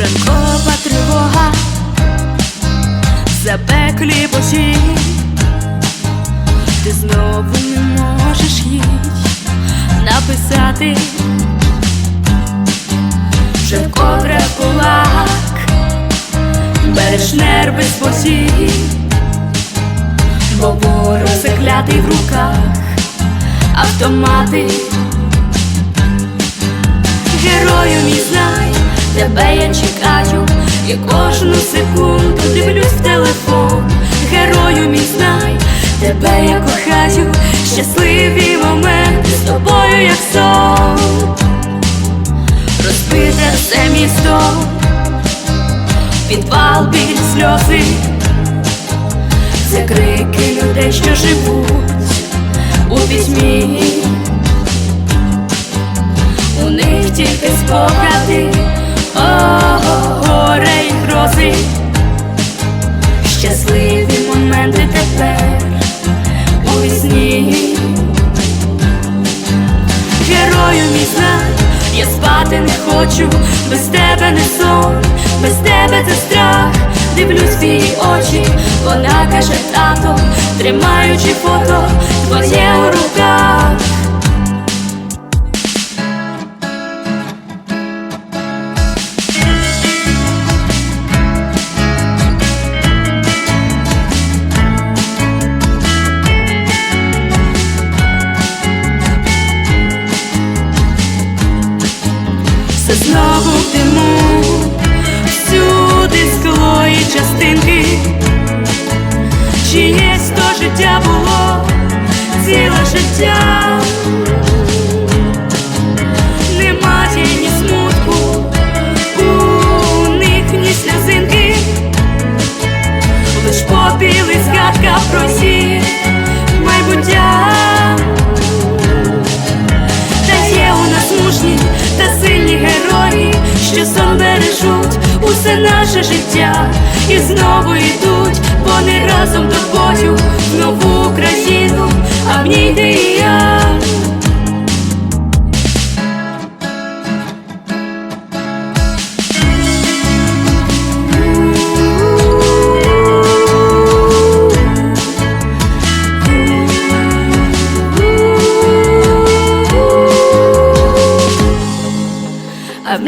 Ранкова тривога, запеклі босі, ти знову не можеш їй написати, вже вкотре кулак, береш нерви з посів, бо ворог заклятий в руках автомати. Тебе я чекаю, і кожну секунду дивлюсь в телефон. Герою мій знай, тебе я кохаю, щасливі моменти з тобою, як сон. Розбите все місто, підвал біль сльози, це крики людей, що живуть у пітьмі. У них тільки спогади, горе і грози, щасливі моменти тепер у вісні. Герою мій знай, я спати не хочу, без тебе не сон, без тебе це страх. Дивлюсь в твої очі, вона каже тато, тримаючи фото життя було, ціле життя, нема тіні смутку, у них ні сльозинки, лиш попіл і згадка про майбуття. Та є у нас мужні та сильні герої, що сон усе наше життя, Річки знову йдуть, вони разом до бою в нову країну, а в ній ти і я. А